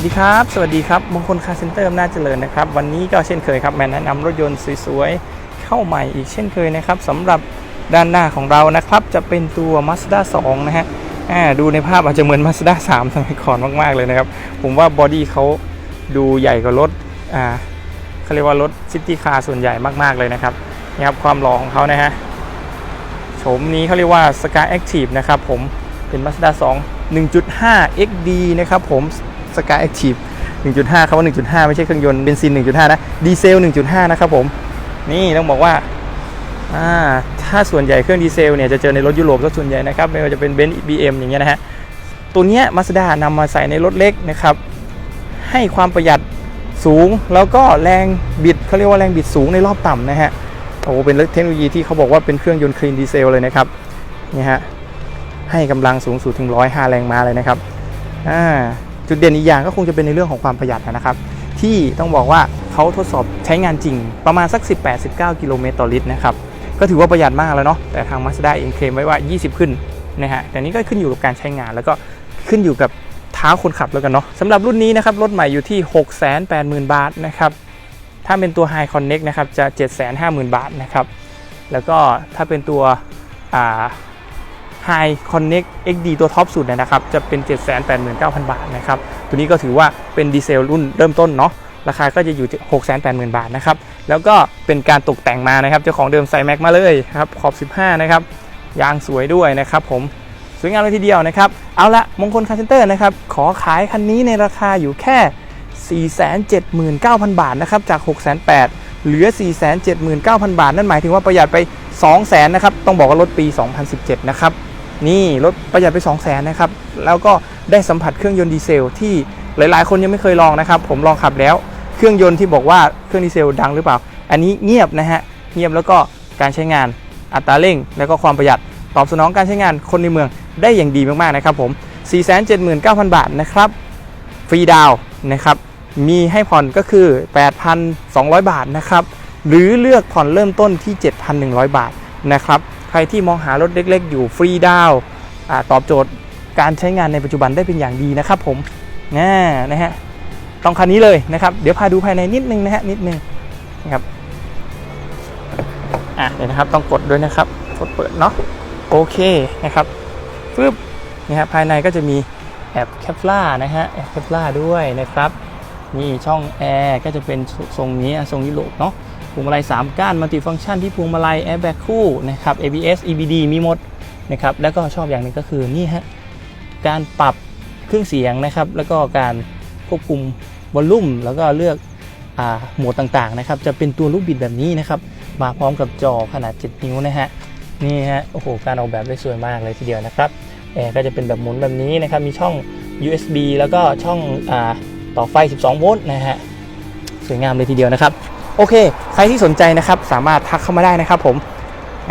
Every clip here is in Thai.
วัสดีครับ สวัสดีครับมงคลคาร์เซ็นเตอร์อำนาจเจริญนะครับ วันนี้ก็เช่นเคยครับแมนแนะนำรถยนต์สวยๆ เข้าใหม่อีกเช่นเคยนะครับสำหรับด้านหน้าของเรานะครับ จะเป็นตัว Mazda 2 นะฮะดูในภาพอาจจะเหมือน Mazda 3สมัยก่อนมาก ๆ เลยนะครับ ผมว่าบอดี้เขาดูใหญ่กว่ารถอ่าเขาเรียกว่ารถซิตี้คาร์ส่วนใหญ่มาก ๆ เลยนะครับนี่ครับความหล่อของเขานะฮะโฉมนี้เขาเรียกว่า Sky Active นะครับผมเป็น Mazda 2 1.5 XD นะครับผม Sky Active 1.5คำว่า 1.5 ไม่ใช่เครื่องยนต์เบนซิน 1.5 นะดีเซล 1.5 นะครับผม นี่ต้องบอกว่าอ่าถ้าส่วนใหญ่เครื่องดีเซลเนี่ยจะเจอในรถยุโรปซะส่วนใหญ่นะครับไม่ว่าจะเป็นเบนซ์บีเอ็มอย่างเงี้ยนะฮะตัวเนี้ยมาสด้านำมาใส่ในรถเล็กนะครับให้ความประหยัดสูงแล้วก็แรงบิดเขาเรียกว่าแรงบิดสูงในรอบต่ำนะฮะโอ้โหเป็นเทคโนโลยีที่เขาบอกว่าเป็นเครื่องยนต์คลีนดีเซลเลยนะครับนี่ฮะให้กำลังสูงสุดถึง105แรงม้าเลยนะครับอ่า จุดเด่นอีกอย่างก็คงจะเป็นในเรื่องของความประหยัดนะครับ ที่ต้องบอกว่าเขาทดสอบใช้งานจริงประมาณสัก 18-19 กิโลเมตรต่อลิตรนะครับก็ถือว่าประหยัดมากแล้วเนาะแต่ทาง Mazda เองเคลมไว้ว่า 20 ขึ้นนะฮะแต่นี้ก็ขึ้นอยู่กับการใช้งานแล้วก็ขึ้นอยู่กับเท้าคนขับแล้วกันเนาะสำหรับรุ่นนี้นะครับรถใหม่อยู่ที่ 680,000 บาทนะครับถ้าเป็นตัว High Connect นะครับจะ 750,000 บาทนะครับแล้วก็ถ้าเป็นตัวอ่า High Connect XD ตัวท็อปสุดเนี่ยนะครับ จะเป็น 789,000 บาทนะครับ ตัวนี้ก็ถือว่าเป็นดีเซลรุ่นเริ่มต้นเนาะ ราคาก็จะอยู่ 680,000 บาทนะครับ แล้วก็เป็นการตกแต่งมานะครับ เจ้าของเดิมใส่แม็กมาเลยครับ ขอบ 15 นะครับ ยางสวยด้วยนะครับผม สวยงามเลยทีเดียวนะครับ เอาละมงคลคาร์เซนเตอร์นะครับ ขอขายคันนี้ในราคาอยู่แค่ 479,000 บาทนะครับ จาก608,000เหลือ 479,000 บาท นั่นหมายถึงว่าประหยัดไป 200,000 นะครับ ต้องบอกว่ารถปี 2017 นะครับ นี่รถประหยัดไป 200,000นะครับ แล้วก็ได้สัมผัสเครื่องยนต์ดีเซลที่หลายๆ คนยังไม่เคยลองนะครับ ผมลองขับแล้ว เครื่องยนต์ที่บอกว่าเครื่องดีเซลดังหรือเปล่า อันนี้เงียบนะฮะ เงียบแล้วก็การใช้งานอัตราเร่ง แล้วก็ความประหยัดตอบสนองการใช้งานคนในเมืองได้อย่างดีมากๆนะครับผม 479,000 บาทนะครับ ฟรีดาวน์นะครับ มีให้ผ่อนก็คือ 8,200 บาทนะครับ หรือเลือกผ่อนเริ่มต้นที่ 7,100 บาทนะครับ ใครที่มองหารถเล็ก ๆ อยู่ฟรีดาวตอบโจทย์การใช้งานในปัจจุบันได้เป็นอย่างดีนะครับผมน่นะฮะต้องคันนี้เลยนะครับ เดี๋ยวพาดูภายในนิดนึงนะฮะนิดนึงนะครับอะเดี๋ยวนะครับต้องกดด้วยนะครับกดเปิดเนาะโอเคนะครับฟึบนี่ฮะภายในก็จะมีแอบแคปล่านะฮะแอบแคปล่าด้วยนะครับนี่ช่องแอร์ก็จะเป็นทรงนี้ทรงยุโรปเนาะ วงมาลัย 3 ก้านมัลติฟังก์ชันที่พวงมาลัยแอร์แบ็กคู่นะครับ ABS EBD มีหมดนะครับแล้วก็ชอบอย่างหนึงก็คือนี่ฮะการปรับเครื่องเสียงนะครับ แล้วก็การควบคุมวอลลุ่ม แล้วก็เลือกโหมดต่างๆนะครับ จะเป็นตัวลูกบิดแบบนี้นะครับ มาพร้อมกับจอขนาด 7 นิ้วนะฮะนี่ฮะโอ้โหการออกแบบได้สวยมากเลยทีเดียวนะครับแอร์ก็จะเป็นแบบหมุนแบบนี้นะครับ มีช่อง USB แล้วก็ช่องอต่อไฟ 12 โวลต์นะฮะสวยงามเลยทีเดียวนะครับ โอเค ใครที่สนใจนะครับ สามารถทักเข้ามาได้นะครับผม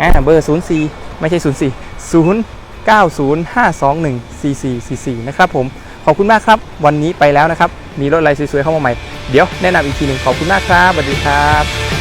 อ่าเบอร์ 04 ไม่ใช่ 04 0 9 0 5 2 1 4 4 4 4 นะครับผม ขอบคุณมากครับ วันนี้ไปแล้วนะครับ มีรถอะไรสวยๆเข้ามาใหม่ เดี๋ยวแนะนำอีกทีหนึ่งขอบคุณมากครับสวัสดีครับ